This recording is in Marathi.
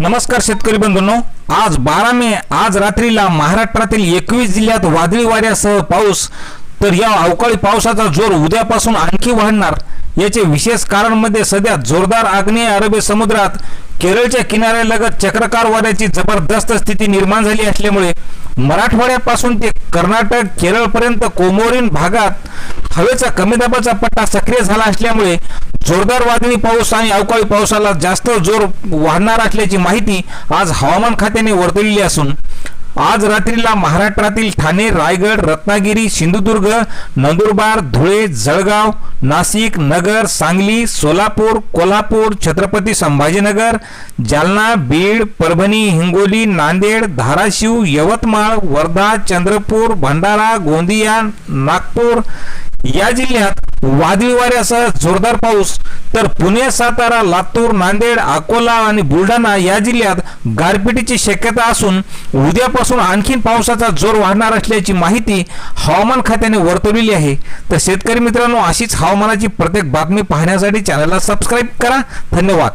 नमस्कार शेतकरी बंधूंनो. आज बारा मे आज रात्रीला महाराष्ट्रातील एकवीस जिल्ह्यात वादळी वाऱ्यासह पाऊस. तर या अवकाळी पावसाचा जोर उद्यापासून आणखी वाढणार. याचे विशेष कारण म्हणजे सध्या जोरदार आग्नेय अरबी समुद्रात केरळच्या किनाऱ्यालगत चक्रकार वाऱ्याची जबरदस्त स्थिती निर्माण झाली असल्यामुळे मराठवाड्यापासून ते कर्नाटक केरळपर्यंत कोमोरीन भागात हवेचा कमी दाबाचा पट्टा सक्रिय झाला असल्यामुळे जोरदार वादळी पाऊस आणि अवकाळी पावसाला जास्त जोर वाढणार असल्याची माहिती आज हवामान खात्याने वर्तवलेली असून आज रात्रीला महाराष्ट्रातील ठाणे रायगड रत्नागिरी सिंधुदुर्ग नंदुरबार धुळे जळगाव नाशिक नगर सांगली सोलापूर कोल्हापूर छत्रपती संभाजीनगर जालना बीड परभणी हिंगोली नांदेड धाराशिव यवतमाळ वर्धा चंद्रपूर भंडारा गोंदिया नागपूर या जिल्ह्यात वादळी वाऱ्यासह जोरदार पाऊस तर पुणे सातारा लातूर नांदेड अकोला आणि बुलढाणा या जिल्ह्यात गारपिटीची शक्यता असून उद्यापासून आणखीन पावसाचा जोर वाढणार असल्याची माहिती हवामान खात्याने वर्तवलेली आहे. तर शेतकरी मित्रांनो अशीच हवामानाची प्रत्येक बातमी पाहण्यासाठी चॅनलला सबस्क्राईब करा. धन्यवाद.